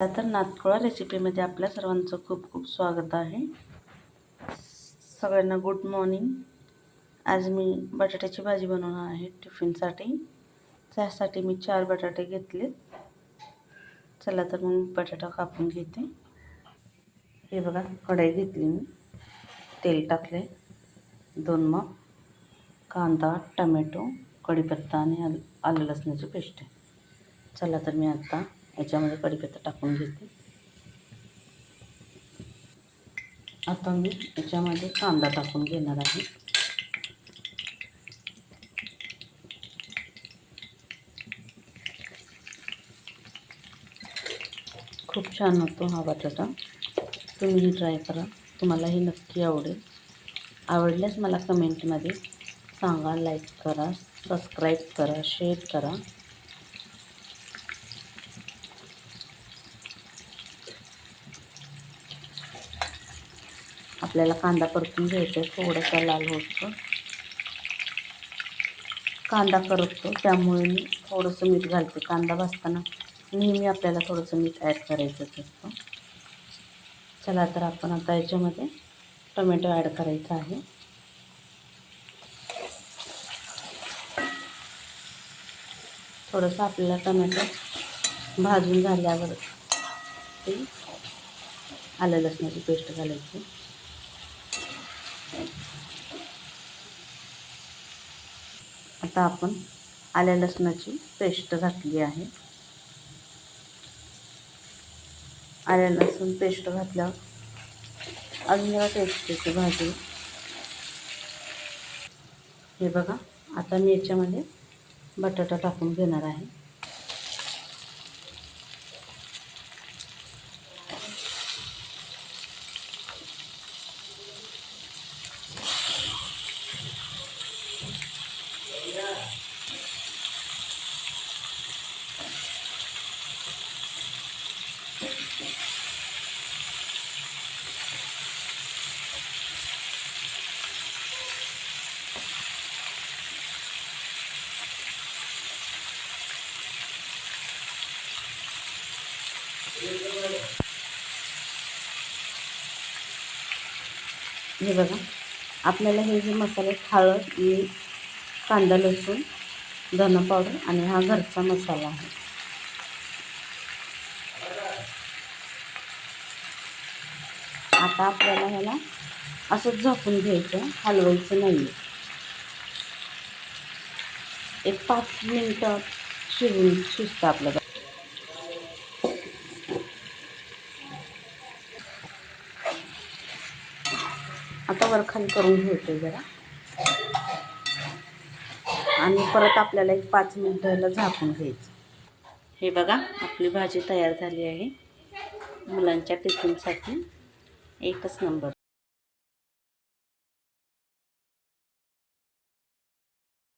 तर नातकुळा रेसिपीमध्ये आपल्या सर्वांचं खूप खूप स्वागत आहे. सगळ्यांना गुड मॉर्निंग आज मी बटाट्याची भाजी बनवणार आहे टिफिनसाठी. त्यासाठी मी चार बटाटे घेतले चला तर मग बटाटा कापून घेते. हे बघा कढई घेतली मी. तेल टाकले दोन मग कांदा टमॅटो कढीपत्ता आणि आल आलं लसणाची पेस्ट आहे. चला तर मी आता याच्यामध्ये कढीपत्ता टाकून घेते. आता मी याच्यामध्ये कांदा टाकून घेणार आहे. खूप छान होतो हा बटाटा. तुम्हीही ट्राय करा. तुम्हालाही नक्की आवडेल. आवडल्यास मला कमेंटमध्ये सांगा लाईक करा सबस्क्राईब करा शेअर करा. आपल्याला कांदा परतून घ्यायचा आहे थोडासा लाल होतो. कांदा करपतो त्यामुळे मी थोडंसं मीठ घालते. कांदा भाजताना नेहमी आपल्याला थोडंसं मीठ ॲड करायचंच असतं. चला तर आपण आता याच्यामध्ये टोमॅटो ॲड करायचा आहे. थोडंसं आपल्याला टोमॅटो भाजून झाल्यावर ते आलं लसणाची पेस्ट घालायची. आता आपण आल्या लसणाची पेस्ट घातली आहे. आल्या लसूण पेस्ट घातल्यावर अजून जरा टेस्ट भाजी. हे बघा आता मी याच्यामध्ये बटाटा टाकून घेणार आहे. हे बघा. आपल्याला हे जे मसाले हळद मीठ कांदा लसूण धन पावडर आणि हा घरचा मसाला आहे. आता आपल्याला ह्याला असंच झाकून घ्यायचं हलवायचं नाही एक पाच मिनटं शिजून शिजतं आपल्याला आता वरखाली करून घ्यायचं जरा. आणि परत आपल्याला एक पाच मिनटाला झाकून घ्यायचं. हे बघा आपली भाजी तयार झाली आहे. मुलांच्या टिफिनसाठी एकच नंबर.